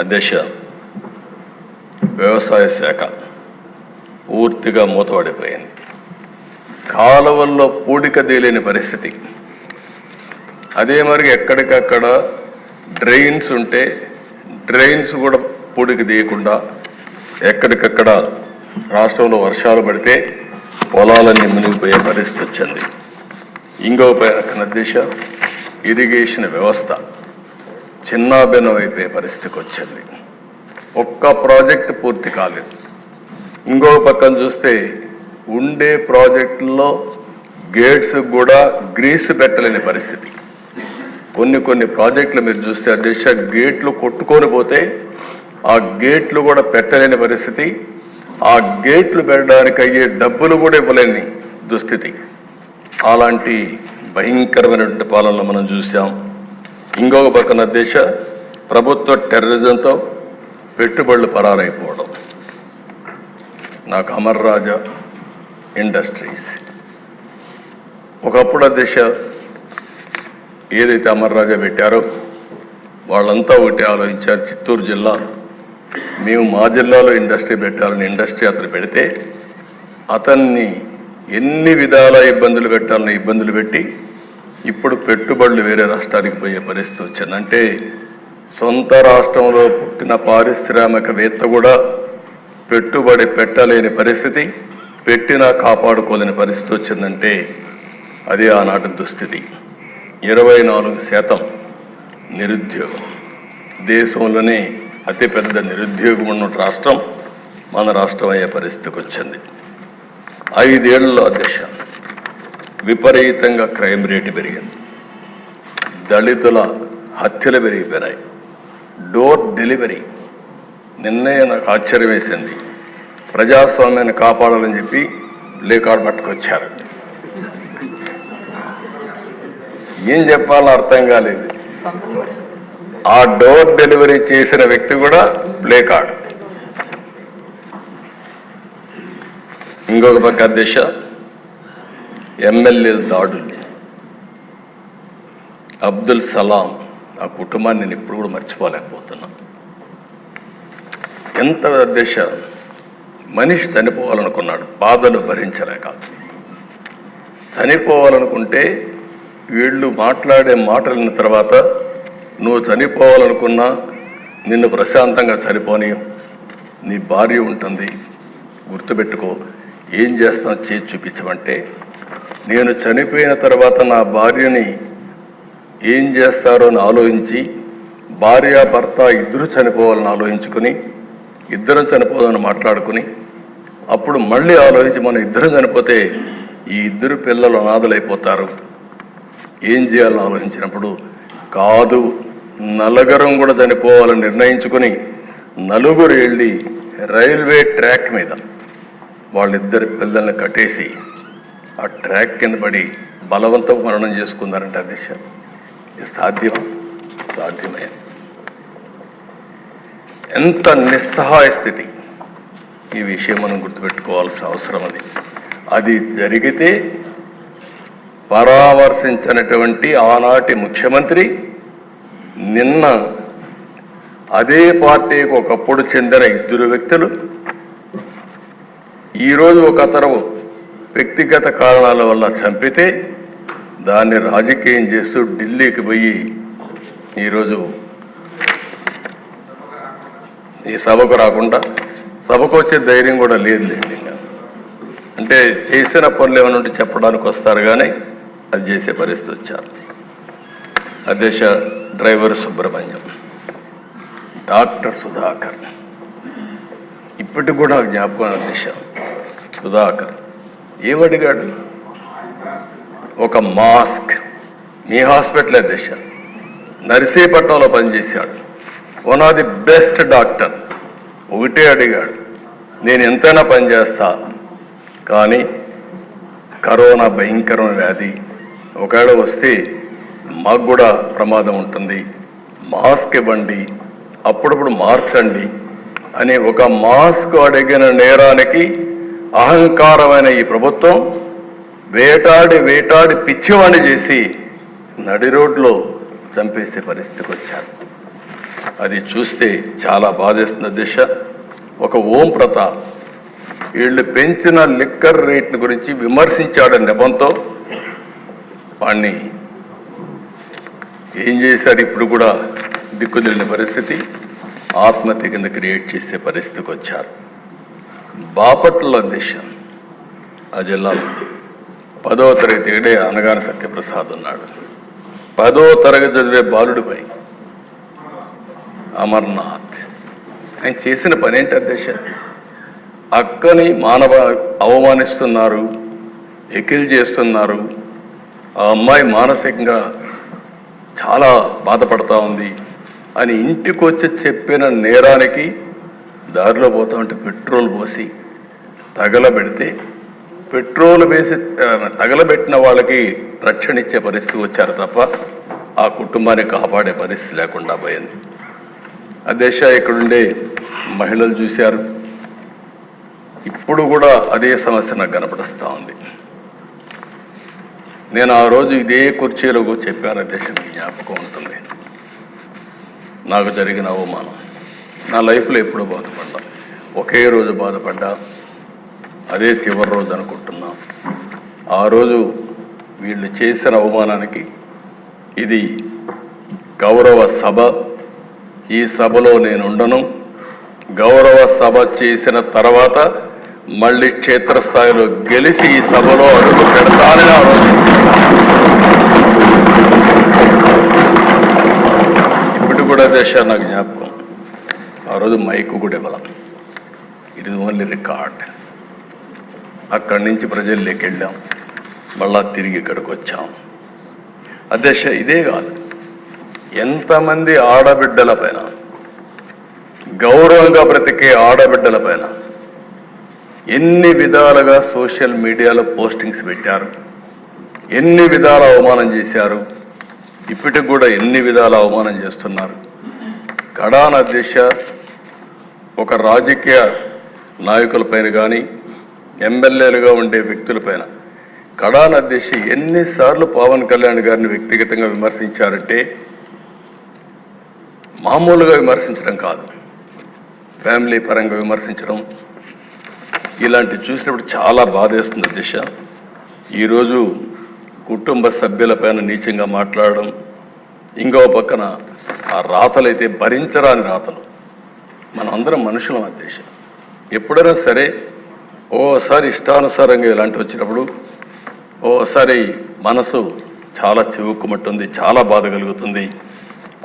అధ్యక్ష వ్యవసాయ శాఖ పూర్తిగా మూతపడిపోయింది. కాలువల్లో పూడిక తేలేని పరిస్థితి. అదే మరి ఎక్కడికక్కడ డ్రైన్స్ ఉంటే డ్రైన్స్ కూడా పూడిక తీయకుండా ఎక్కడికక్కడ రాష్ట్రంలో వర్షాలు పడితే పొలాలన్నీ మునిగిపోయే పరిస్థితి వచ్చింది. ఇంకో పైన దిశ ఇరిగేషన్ వ్యవస్థ. చిన్నాభిన్నం అయిపోయే పరిస్థితికి వచ్చింది. ఒక్క ప్రాజెక్ట్ పూర్తి కాలేదు. ఇంకో పక్కన చూస్తే ఉండే ప్రాజెక్టుల్లో గేట్స్ కూడా గ్రీస్ పెట్టలేని పరిస్థితి. కొన్ని కొన్ని ప్రాజెక్టులు మీరు చూస్తే అధ్యక్ష గేట్లు కొట్టుకొని పోతే ఆ గేట్లు కూడా పెట్టలేని పరిస్థితి. ఆ గేట్లు పెట్టడానికి అయ్యే డబ్బులు కూడా ఇవ్వలేని దుస్థితి. అలాంటి భయంకరమైనటువంటి పాలనలో మనం చూసాం. ఇంకొక పక్కన దేశ ప్రభుత్వ టెర్రరిజంతో పెట్టుబడులు పరారైపోవడం. నాకు అమర్ రాజా ఇండస్ట్రీస్. ఒకప్పుడు దిశ ఏదైతే అమర్ రాజా పెట్టారో వాళ్ళంతా ఒకటి ఆలోచించారు చిత్తూరు జిల్లా. మేము మా జిల్లాలో ఇండస్ట్రీ పెట్టాలని ఇండస్ట్రీ అతను పెడితే అతన్ని ఎన్ని విధాల ఇబ్బందులు పెట్టాలని ఇబ్బందులు పెట్టి ఇప్పుడు పెట్టుబడులు వేరే రాష్ట్రానికి పోయే పరిస్థితి వచ్చింది. అంటే సొంత రాష్ట్రంలో పుట్టిన పారిశ్రామికవేత్త కూడా పెట్టుబడి పెట్టలేని పరిస్థితి పెట్టినా కాపాడుకోలేని పరిస్థితి వచ్చిందంటే అది ఆనాటి దుస్థితి. ఇరవై నాలుగు శాతం నిరుద్యోగం. దేశంలోనే అతిపెద్ద నిరుద్యోగం ఉన్న రాష్ట్రం మన రాష్ట్రం అయ్యే పరిస్థితికి వచ్చింది. ఐదేళ్ళలో అధ్యక్ష విపరీతంగా క్రైమ్ రేటు పెరిగింది. దళితుల హత్యలు పెరిగిపోయినాయి. డోర్ డెలివరీ నిన్నే నాకు ఆశ్చర్యం వేసింది. ప్రజాస్వామ్యాన్ని కాపాడాలని చెప్పి లేకాడు పట్టుకొచ్చారు. ఏం చెప్పాలో అర్థం కాలేదు. ఆ డోర్ డెలివరీ చేసిన వ్యక్తి కూడా ప్లే కార్డ్. ఇంకొక పక్క దిశ ఎమ్మెల్యే దాడులు. అబ్దుల్ సలాం ఆ కుటుంబాన్ని నేను ఇప్పుడు కూడా మర్చిపోలేకపోతున్నా ఎంత దశ మనిషి చనిపోవాలనుకున్నాడు బాధలు భరించలేక. చనిపోవాలనుకుంటే వీళ్ళు మాట్లాడే మాటలిన తర్వాత నువ్వు చనిపోవాలనుకున్నా నిన్ను ప్రశాంతంగా చనిపోని నీ భార్య ఉంటుంది. గుర్తుపెట్టుకో ఏం చేస్తావు చేసి చూపించమంటే నేను చనిపోయిన తర్వాత నా భార్యని ఏం చేస్తారో అని ఆలోచించి భార్య భర్త ఇద్దరు చనిపోవాలని ఆలోచించుకుని ఇద్దరం చనిపోదని మాట్లాడుకుని అప్పుడు మళ్ళీ ఆలోచించి మనం ఇద్దరం చనిపోతే ఈ ఇద్దరు పిల్లలు అనాథలైపోతారు. ఏం చేయాలని ఆలోచించినప్పుడు కాదు నలుగురం కూడా చనిపోవాలని నిర్ణయించుకుని నలుగురు వెళ్ళి రైల్వే ట్రాక్ మీద వాళ్ళిద్దరి పిల్లల్ని కట్టేసి ఆ ట్రాక్ కింద పడి బలవంతం మరణం చేసుకున్నారంట అధ్యక్ష ఇది సాధ్యం సాధ్యమే. ఎంత నిస్సహాయ స్థితి. ఈ విషయం మనం గుర్తుపెట్టుకోవాల్సిన అవసరం అది. అది జరిగితే పరామర్శించినటువంటి ఆనాటి ముఖ్యమంత్రి నిన్న అదే పార్టీకి ఒకప్పుడు చెందిన ఇద్దరు వ్యక్తులు ఈరోజు ఒక తరవు వ్యక్తిగత కారణాల వల్ల చంపితే దాన్ని రాజకీయం చేస్తూ ఢిల్లీకి పోయి ఈరోజు ఈ సభకు రాకుండా సభకు వచ్చే ధైర్యం కూడా లేదు అంటే చేసిన పనులు ఏమైనా ఉంటే చెప్పడానికి వస్తారు కానీ అది చేసే పరిస్థితి వచ్చారు. అధ్యక్ష డ్రైవర్ సుబ్రహ్మణ్యం డాక్టర్ సుధాకర్. ఇప్పటికి కూడా జ్ఞాపకం అధ్యక్ష సుధాకర్. ఏమడిగాడు? ఒక మాస్క్. మీ హాస్పిటల్ అధ్యక్ష నర్సీపట్నంలో పనిచేశాడు. One of the best doctor ఒకటే అడిగాడు. నేను ఎంతైనా పనిచేస్తా కానీ కరోనా భయంకరమైన వ్యాధి. ఒకవేళ వస్తే మాకు కూడా ప్రమాదం ఉంటుంది. మాస్క్ ఇవ్వండి. అప్పుడప్పుడు మార్చండి. అని ఒక మాస్క్ అడిగిన నేరానికి అహంకారమైన ఈ ప్రభుత్వం వేటాడి వేటాడి పిచ్చివాణి చేసి నడి రోడ్లో చంపేసే పరిస్థితికి వచ్చారు. అది చూస్తే చాలా బాధేస్తున్న దిశ. ఒక ఓం ప్రతాప్ వీళ్ళు పెంచిన లిక్కర్ రేట్ల గురించి విమర్శించాడు నెపంతో వాణ్ణి ఏం చేశారు ఇప్పుడు కూడా దిక్కుదిలిన పరిస్థితి? ఆత్మహత్య కింద క్రియేట్ చేసే పరిస్థితికి వచ్చారు. బాపట్ల దిశ ఆ జిల్లాలో పదో తరగతి ఏడే అనగాన సత్యప్రసాద్ ఉన్నాడు. పదో తరగతి చదివే బాలుడిపై. అమర్నాథ్. ఆయన చేసిన పని ఏంటి అధ్యక్ష? అక్కని మానవ అవమానిస్తున్నారు ఎకిల్ చేస్తున్నారు. ఆ అమ్మాయి మానసికంగా చాలా బాధపడతా ఉంది. అని ఇంటికి వచ్చి చెప్పిన నేరానికి దారిలో పోతా ఉంటే పెట్రోల్ పోసి తగలబెడితే పెట్రోల్ వేసి తగలబెట్టిన వాళ్ళకి రక్షణ ఇచ్చే పరిస్థితి వచ్చారు తప్ప ఆ కుటుంబాన్ని కాపాడే పరిస్థితి లేకుండా పోయింది. అదేశ ఇక్కడుండే మహిళలు చూశారు. ఇప్పుడు కూడా అదే సమస్య నాకు కనపడుస్తూ ఉంది. నేను ఆ రోజు ఇదే కుర్చీలో చెప్పాను అధ్యక్ష జ్ఞాపకం ఉంటుంది. నాకు జరిగిన అవమానం. నా లైఫ్లో ఎప్పుడూ బాధపడ్డా. ఒకే రోజు బాధపడ్డా. అదే చివరి రోజు అనుకుంటున్నా. ఆ రోజు వీళ్ళు చేసిన అవమానానికి ఇది గౌరవ సభ. ఈ సభలో నేను ఉండను. గౌరవ సభ చేసిన తర్వాత మళ్ళీ క్షేత్రస్థాయిలో గెలిచి ఈ సభలో అడుగు పెడతానని ఆ రోజు ఇప్పుడు కూడా దేశ నాకు జ్ఞాపకం ఆ రోజు మైకు కూడా ఇవ్వాల. ఇది ఓన్లీ రికార్డ్ అక్కడి నుంచి ప్రజల్లోకి వెళ్ళాం. మళ్ళా తిరిగి ఇక్కడికి వచ్చాం. అధ్యక్ష ఇదే కాదు. ఎంతమంది ఆడబిడ్డల పైన గౌరవంగా బ్రతికే ఆడబిడ్డల పైన ఎన్ని విధాలుగా సోషల్ మీడియాలో పోస్టింగ్స్ పెట్టారు? ఎన్ని విధాల అవమానం చేశారు? ఇప్పటికి కూడా ఎన్ని విధాల అవమానం చేస్తున్నారు? కడాన్ అధ్యక్ష ఒక రాజకీయ నాయకులపైన కానీ ఎమ్మెల్యేలుగా ఉండే వ్యక్తులపైన కడాన అధ్యక్షి ఎన్నిసార్లు పవన్ కళ్యాణ్ గారిని వ్యక్తిగతంగా విమర్శించారంటే మామూలుగా విమర్శించడం కాదు. ఫ్యామిలీ పరంగా విమర్శించడం ఇలాంటి చూసినప్పుడు చాలా బాధేస్తుంది దిశ. ఈరోజు కుటుంబ సభ్యులపైన నీచంగా మాట్లాడడం ఇంకో పక్కన ఆ రాతలైతే భరించరాని రాతలు. మనం అందరం మనుషులం అధ్యక్ష ఎప్పుడైనా సరే ఓసారి ఇష్టానుసారంగా ఇలాంటి వచ్చినప్పుడు ఓసారి మనసు చాలా చివుక్కుమట్టుంది చాలా బాధ కలుగుతుంది.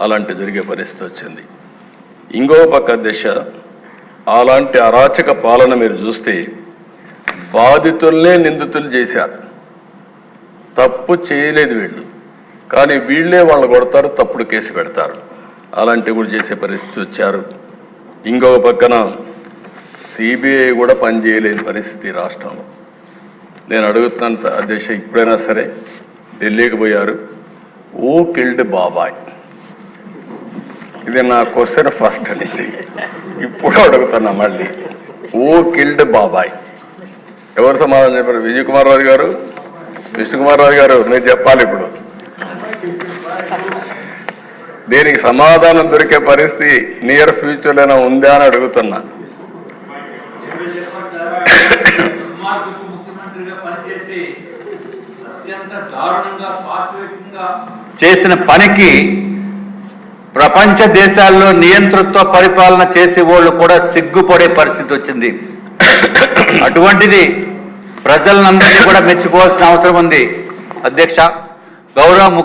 అలాంటి జరిగే పరిస్థితి వచ్చింది. ఇంకో పక్క దిశ అలాంటి అరాచక పాలన మీరు చూస్తే బాధితుల్నే నిందితులు చేశారు. తప్పు చేయలేదు వీళ్ళు. కానీ వీళ్ళే వాళ్ళని కొడతారు తప్పుడు కేసు పెడతారు. అలాంటివి కూడా చేసే పరిస్థితి వచ్చారు. ఇంకొక పక్కన సిబిఐ కూడా పనిచేయలేని పరిస్థితి రాష్ట్రంలో. నేను అడుగుతున్నాను అధ్యక్ష ఇప్పుడైనా సరే ఢిల్లీకి పోయారు. ఓ కిల్డ్ బాబాయ్? ఇది నా క్వశ్చన్ ఫస్ట్ నుంచి ఇప్పుడు అడుగుతున్నా మళ్ళీ. ఓ కిల్డ్ బాబాయ్? ఎవరు సమాధానం చెప్పారు? విజయ్ కుమార్ రాజు గారు? విష్ణు కుమార్ రాజు గారు మీరు చెప్పాలి ఇప్పుడు. దీనికి సమాధానం దొరికే పరిస్థితి నియర్ ఫ్యూచర్లోనే ఉందా అని అడుగుతున్నా. చేసిన పనికి ప్రపంచ దేశాల్లో నియంతృత్వ పరిపాలన చేసే వాళ్ళు కూడా సిగ్గుపడే పరిస్థితి వచ్చింది. అటువంటిది ప్రజలందరినీ కూడా మెచ్చుకోవాల్సిన అవసరం ఉంది. అధ్యక్ష గౌరవ